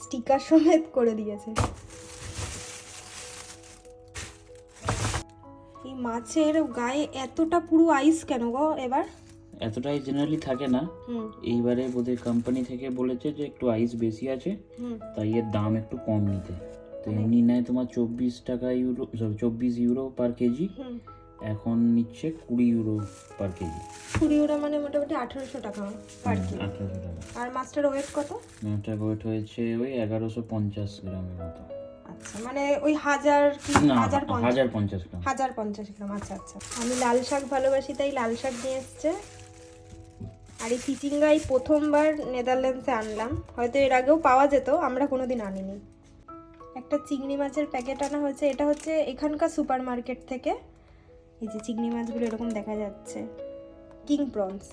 Sticker সমেত করে দিয়েছে। এই মাছের গায়ে এতটা পুরো আইস কেন গো এবার? এতটাই জেনারেলি থাকে না। এইবারে বোধহয় কোম্পানি থেকে বলেছে যে একটু আইস বেশি আছে তাই এর দাম একটু কম নিতে। তো এমনি নেয় তোমার চব্বিশ টাকা ইউরো সরি চব্বিশ ইউরো পার কেজি এখন নিচ্ছে কুড়ি ইউরো পার কেজি। কুড়ি ওটা মানে মোটামুটি আঠেরোশো টাকা পার কিলো আঠারোশো টাকা। আর মাছটার ওয়েট কত? ওটা ওয়েট হয়েছে ওই এগারোশো পঞ্চাশ গ্রামের মতো। আচ্ছা মানে ওই হাজার কি? হাজার হাজার পঞ্চাশ গ্রাম। হাজার পঞ্চাশ গ্রাম আচ্ছা আচ্ছা। আমি লাল শাক ভালোবাসি তাই লাল শাক নিয়ে এসছে। আর এই চিচিঙ্গাই প্রথমবার নেদারল্যান্ডসে আনলাম। হয়তো এর আগেও পাওয়া যেত আমরা কোনোদিন আনিনি। একটা চিংড়ি মাছের প্যাকেট আনা হয়েছে এটা হচ্ছে এখানকার সুপার মার্কেট থেকে। এই যে চিংড়ি মাছগুলো এরকম দেখা যাচ্ছে। King prawns.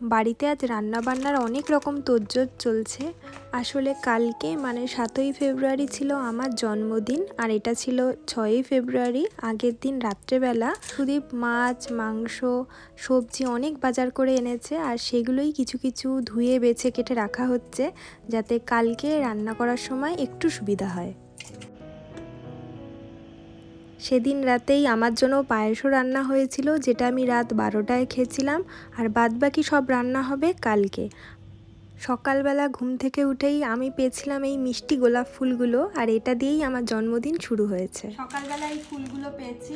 বাড়িতে আজ রান্না বান্নার অনেক রকম তোজ্জোর চলছে। আসলে কালকে মানে সাতই ফেব্রুয়ারি ছিল আমার জন্মদিন, আর এটা ছিল ছয়ই ফেব্রুয়ারি, আগের দিন রাত্রেবেলা। সুদীপ মাছ, মাংস, সবজি অনেক বাজার করে এনেছে, আর সেগুলোই কিছু কিছু ধুয়ে, বেছে, কেটে রাখা হচ্ছে, যাতে কালকে রান্না করার সময় একটু সুবিধা হয়। সেদিন রাতেই আমার জন্য পায়েসও রান্না হয়েছিল যেটা আমি রাত বারোটায় খেয়েছিলাম আর বাদবাকি সব রান্না হবে কালকে। সকালবেলা ঘুম থেকে উঠেই আমি পেয়েছিলাম এই মিষ্টি গোলাপ ফুলগুলো আর এটা দিয়েই আমার জন্মদিন শুরু হয়েছে। সকালবেলা এই ফুলগুলো পেয়েছি।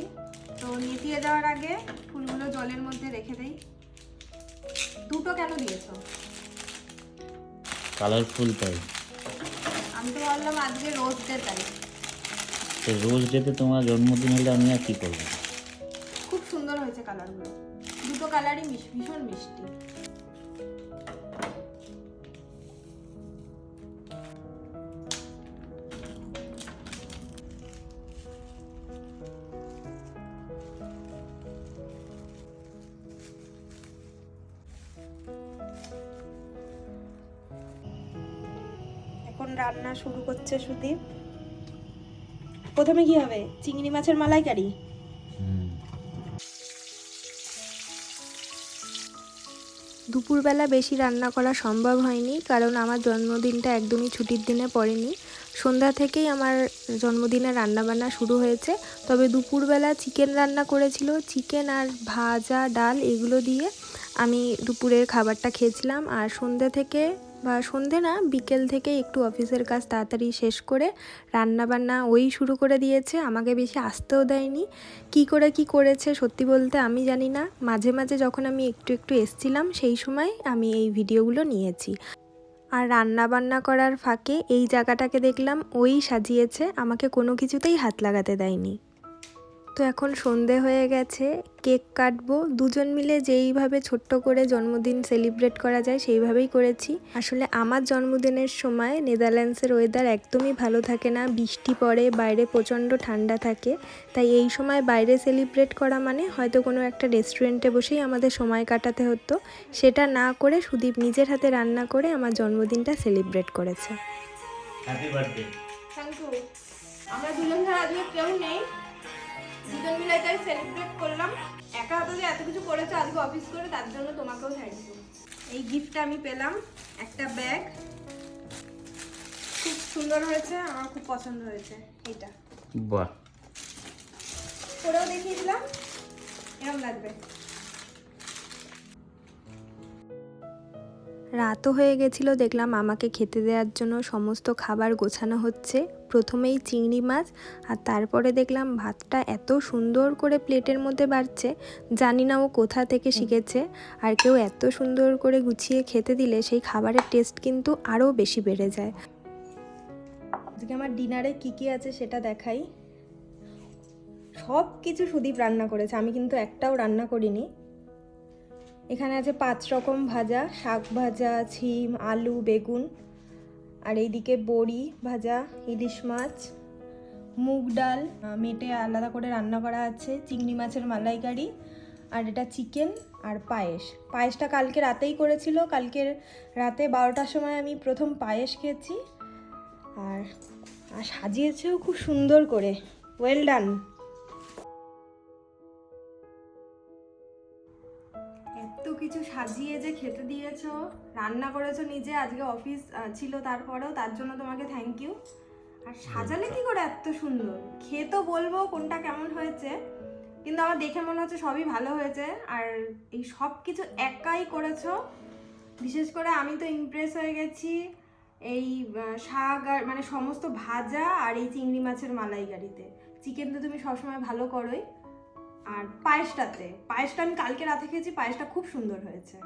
তো নেতিয়ে দেওয়ার আগে ফুলগুলো জলের মধ্যে রেখে দেই। দুটো কেন দিয়েছ? কালারফুল তাই। আমি তো ভাবলাম আজকে রোজ ডে তাই। তো রোজ ডেতে তোমার জন্মদিন হলে আমি আর কি করব? খুব সুন্দর হয়েছে কালারগুলো। দুটো কালারই ভীষণ মিষ্টি। এখন রান্না শুরু করছে সুদীপ। প্রথমে কি হবে? চিংড়ি মাছের মালাইকারি? দুপুরবেলা বেশি রান্না করা সম্ভব হয়নি কারণ আমার জন্মদিনটা একদমই ছুটির দিনে পড়েনি। সন্ধ্যা থেকেই আমার জন্মদিনে রান্নাবান্না শুরু হয়েছে। তবে দুপুরবেলা চিকেন রান্না করেছিল চিকেন আর ভাজা ডাল এগুলো দিয়ে আমি দুপুরের খাবারটা খেয়েছিলাম। আর সন্ধ্যা থেকে বা সন্ধে না, বিকেল থেকে একটু অফিসের কাজ তাড়াতাড়ি শেষ করে রান্নাবান্না ওই শুরু করে দিয়েছে। আমাকে বেশি আসতেও দেয়নি। কি করে কি করেছে সত্যি বলতে আমি জানি না। মাঝে মাঝে যখন আমি একটু একটু এসছিলাম, সেই সময় আমি এই ভিডিওগুলো নিয়েছি। আর রান্না বান্না করার ফাঁকে এই জায়গাটাকে দেখলাম, ওই সাজিয়েছে। আমাকে কোনো কিছুতেই হাত লাগাতে দেয়নি। তো এখন সন্ধে হয়ে গেছে কেক কাটবো। দুজন মিলে যেইভাবে ছোট্ট করে জন্মদিন সেলিব্রেট করা যায় সেইভাবেই করেছি। আসলে আমার জন্মদিনের সময় নেদারল্যান্ডসের ওয়েদার একদমই ভালো থাকে না বৃষ্টি পড়ে বাইরে প্রচণ্ড ঠান্ডা থাকে। তাই এই সময় বাইরে সেলিব্রেট করা মানে হয়তো কোনো একটা রেস্টুরেন্টে বসেই আমাদের সময় কাটাতে হতো। সেটা না করে সুদীপ নিজের হাতে রান্না করে আমার জন্মদিনটা সেলিব্রেট করেছে। হ্যাপি বার্থডে থ্যাংক ইউ আমরা দুজন ছাড়া আজকে কেউ নেই। দুজন মিলে তাই সেলিব্রেট করলাম। একা হাতে যে এত কিছু করেছ আজকে অফিস করে তার জন্য তোমাকেও থ্যাংক ইউ এই গিফটটা আমি পেলাম একটা ব্যাগ খুব সুন্দর হয়েছে আমার খুব পছন্দ হয়েছে এটা বাহ। পরেও দেখিয়ে দিলাম এরকম লাগবে? রাতও হয়ে গেছিল, দেখলাম আমাকে খেতে দেওয়ার জন্য সমস্ত খাবার গোছানো হচ্ছে। প্রথমেই চিংড়ি মাছ আর তারপরে দেখলাম ভাতটা এত সুন্দর করে প্লেটের মধ্যে বাড়ছে, জানি না ও কোথা থেকে শিখেছে। আর কেউ এত সুন্দর করে গুছিয়ে খেতে দিলে সেই খাবারের টেস্ট কিন্তু আরও বেশি বেড়ে যায়। আজকে আমার ডিনারে কী কী আছে সেটা দেখাই। সব কিছু সুদীপ রান্না করেছে, আমি কিন্তু একটাও রান্না করিনি। এখানে আছে পাঁচ রকম ভাজা, শাক ভাজা, ছিম, আলু, বেগুন। আর এইদিকে বড়ি ভাজা, ইলিশ মাছ, মুগ ডাল মেটে আলাদা করে রান্না করা আছে, চিংড়ি মাছের মালাইকারি, আর এটা চিকেন আর পায়েস। পায়েসটা কালকে রাতেই করেছিল, কালকের রাতে বারোটার সময় আমি প্রথম পায়েস খেয়েছি। আর সাজিয়েছেও খুব সুন্দর করে। ওয়েল ডান সাজিয়ে যে খেতে দিয়েছ রান্না করেছ নিজে আজকে অফিস ছিল তারপরেও তার জন্য তোমাকে থ্যাংক ইউ আর সাজালে কি করে এত সুন্দর? খেয়ে তো বলব কোনটা কেমন হয়েছে কিন্তু আমার দেখে মনে হচ্ছে সবই ভালো হয়েছে। আর এই সব কিছু একাই করেছ বিশেষ করে আমি তো ইমপ্রেস হয়ে গেছি এই শাক আর মানে সমস্ত ভাজা আর এই চিংড়ি মাছের মালাইকারিতে। চিকেন তো তুমি সবসময় ভালো করোই। আর পায়েসটাতে, পায়েসটা আমি কালকে রাতে খেয়েছি, পায়েসটা খুব সুন্দর হয়েছে।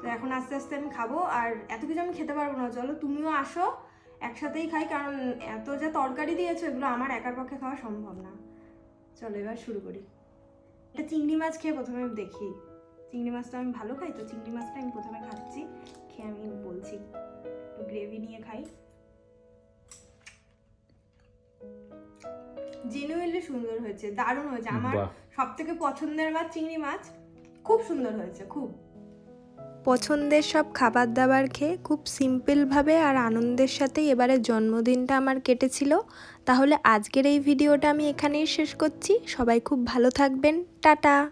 তো এখন আস্তে আস্তে আমি খাব, আর এত কিছু আমি খেতে পারব না, চলো তুমিও আসো, একসাথেই খাই, কারণ এত যা তরকারি দিয়েছ, এগুলো আমার একার পক্ষে খাওয়া সম্ভব না। চলো এবার শুরু করি। এটা চিংড়ি মাছ খেয়ে প্রথমে দেখি। চিংড়ি মাছটা আমি ভালো খাই, তো চিংড়ি মাছটা আমি প্রথমে খাচ্ছি, খেয়ে আমি বলছি গ্রেভি নিয়ে খাই। জেনুইনলি সুন্দর হয়েছে দারুণ হয়েছে। আমার সব থেকে পছন্দের মাছ চিংড়ি মাছ খুব সুন্দর হয়েছে খুব। পছন্দের সব খাবার দাবার খেয়ে খুব সিম্পলভাবে আর আনন্দের সাথে এবারে জন্মদিনটা আমার কেটেছিল। তাহলে আজকের এই ভিডিওটা আমি এখানেই শেষ করছি। সবাই খুব ভালো থাকবেন। টাটা!